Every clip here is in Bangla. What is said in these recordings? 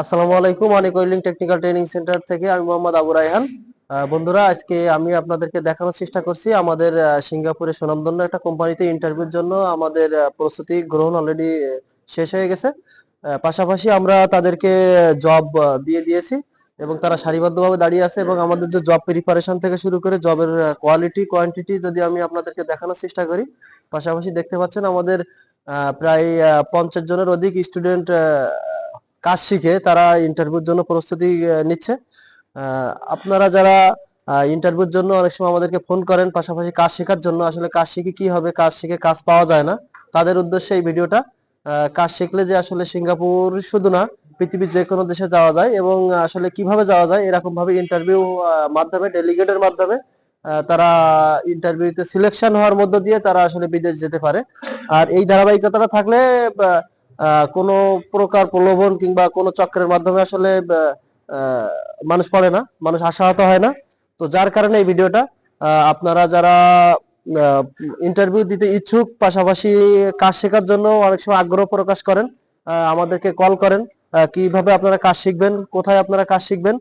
আসসালামু আলাইকুম অনেক ওয়েল্ডিং টেকনিক্যাল ট্রেনিং সেন্টার থেকে আমি মোহাম্মদ আবু রায়হান। বন্ধুরা, আজকে আমি আপনাদেরকে দেখানোর চেষ্টা করছি আমাদের সিঙ্গাপুরে সুনামধন্য একটা কোম্পানিতে ইন্টারভিউর জন্য। আমাদের প্রস্তুতি গ্রহণ অলরেডি শেষ হয়ে গেছে। পাশাপাশি আমরা তাদেরকে জব দিয়ে দিয়েছি এবং তারা সারিবদ্ধভাবে দাঁড়িয়ে আছে এবং আমাদের যে জব প্রিপারেশন থেকে শুরু করে জবের কোয়ালিটি কোয়ান্টিটি যদি আমি আপনাদেরকে দেখানোর চেষ্টা করি, পাশাপাশি দেখতে পাচ্ছেন আমাদের প্রায় পঞ্চাশ জনের অধিক স্টুডেন্ট কাজ শিখে তারা ইন্টারভিউর জন্য প্রস্তুতি নিচ্ছে। আপনারা যারা ইন্টারভিউর জন্য অনেক সময় আমাদেরকে ফোন করেন, পাশাপাশি কাজ শেখার জন্য, আসলে কাজ শিখে কি হবে, কাজ শিখে কাজ পাওয়া যায় না। তাদের উদ্দেশ্যে এই ভিডিওটা কাজ শিখলে যে আসলে সিঙ্গাপুর শুধু না, পৃথিবীর যে কোনো দেশে যাওয়া যায় এবং আসলে কীভাবে যাওয়া যায় এরকম ভাবে ইন্টারভিউ মাধ্যমে ডেলিগেটের মাধ্যমে তারা ইন্টারভিউতে সিলেকশন হওয়ার মধ্য দিয়ে তারা আসলে বিদেশ যেতে পারে। আর এই ধারাবাহিকতাটা থাকলে কোনো প্রকার প্রলোভন কিংবা কোনো চক্রের মাধ্যমে আসলে মানুষ পড়ে না, মানুষ আশাহত হয় না। তো যার কারণে এই ভিডিওটা আপনারা যারা ইন্টারভিউ দিতে ইচ্ছুক, পাশাপাশি কাজ শেখার জন্য অনেক সময় আগ্রহ প্রকাশ করেন আমাদেরকে কল করেন কীভাবে আপনারা কাজ শিখবেন, কোথায় আপনারা কাজ শিখবেন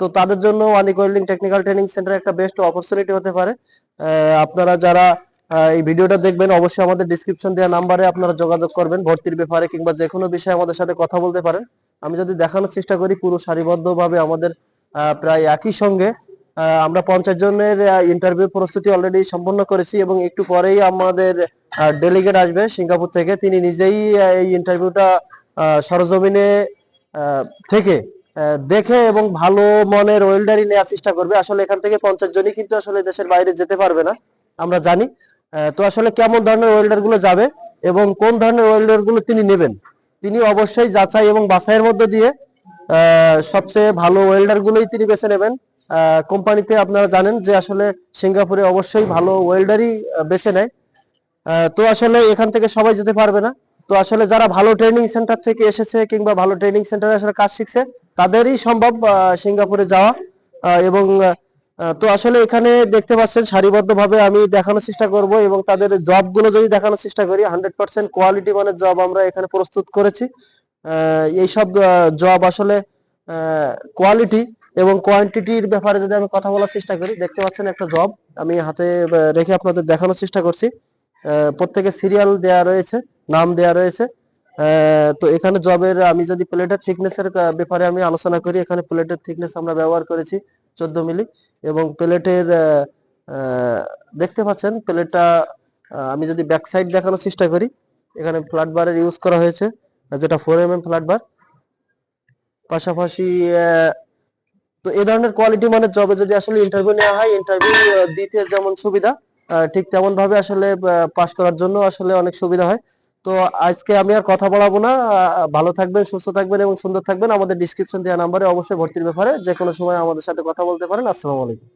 তো তাদের জন্য ওয়ানিক ওয়েল্ডিং টেকনিক্যাল ট্রেনিং সেন্টার একটা বেস্ট অপরচুনিটি হতে পারে। আপনারা যারা এই ভিডিওটা দেখবেন, অবশ্যই আমাদের ডিসক্রিপশন দেওয়া নাম্বারে আপনারা যোগাযোগ করবেন, ভর্তির ব্যাপারে কিংবা যে কোনো বিষয়ে আমাদের সাথে কথা বলতে পারেন। আমি যদি দেখানোর চেষ্টা করি, পুরো সারিবদ্ধভাবে আমাদের প্রায় একই সঙ্গে আমরা পঞ্চাশ জনের ইন্টারভিউ প্রস্তুতি অলরেডি সম্পন্ন করেছি এবং একটু পরেই আমাদের ডেলিগেট আসবে সিঙ্গাপুর থেকে। তিনি নিজেই এই ইন্টারভিউটা সরজমিনে থেকে দেখে এবং ভালো মনের ওয়েল্ডারই নেওয়ার চেষ্টা করবে। আসলে এখান থেকে পঞ্চাশ জনই কিন্তু আসলে দেশের বাইরে যেতে পারবে না, আমরা জানি। তো আসলে কেমন ধরনের ওয়েল্ডারগুলো যাবে এবং কোন ধরনের ওয়েল্ডারগুলো তিনি নেবেন, তিনি অবশ্যই যাচাই এবং বাছাইয়ের মধ্য দিয়ে সবচেয়ে ভালো ওয়েল্ডার গুলোই তিনি বেছে নেবেন। কোম্পানিতে আপনারা জানেন যে আসলে সিঙ্গাপুরে অবশ্যই ভালো ওয়েল্ডারই বেছে নেয়। তো আসলে এখান থেকে সবাই যেতে পারবে না। তো আসলে যারা ভালো ট্রেনিং সেন্টার থেকে এসেছে কিংবা ভালো ট্রেনিং সেন্টারে আসলে কাজ শিখছে, তাদেরই সম্ভব সিঙ্গাপুরে যাওয়া এবং তো আসলে এখানে দেখতে পাচ্ছেন সারিবদ্ধভাবে আমি দেখানোর চেষ্টা করব এবং তাদের জবগুলো যদি দেখানোর চেষ্টা করি হান্ড্রেড পার্সেন্ট কোয়ালিটি মানের জব আমরা এখানে প্রস্তুত করেছি। এইসব জব আসলে কোয়ালিটি এবং কোয়ান্টিটির ব্যাপারে যদি আমি কথা বলার চেষ্টা করি, দেখতে পাচ্ছেন একটা জব আমি হাতে রেখে আপনাদের দেখানোর চেষ্টা করছি। প্রত্যেকে সিরিয়াল দেয়া রয়েছে, নাম দেয়া রয়েছে। তো এখানে জবের আমি যদি প্লেটের থিকনেসের ব্যাপারে আমি আলোচনা করি, এখানে প্লেটের থিকনেস আমরা ব্যবহার করেছি। চোদ্দ মিলি এবং প্লেটের দেখতে পাচ্ছেন প্লেটটা আমি যদি ব্যাক সাইড দেখানোর চেষ্টা করি, এখানে ফ্ল্যাট বারের ইউজ করা হয়েছে, যেটা four M M flat bar পাশাপাশি তো এ ধরনের কোয়ালিটি মানে জবে যদি আসলে ইন্টারভিউ নেওয়া হয় ইন্টারভিউ দিতে যেমন সুবিধা ঠিক তেমন ভাবে আসলে পাস করার জন্য আসলে অনেক সুবিধা হয়। তো আজকে আমি আর কথা বলাবো না। ভালো থাকবেন, সুস্থ থাকবেন এবং সুন্দর থাকবেন। আমাদের ডিসক্রিপশন দেওয়া নাম্বারে অবশ্যই ভর্তির ব্যাপারে যে কোনো সময় আমাদের সাথে কথা বলতে পারেন। আসসালামু আলাইকুম।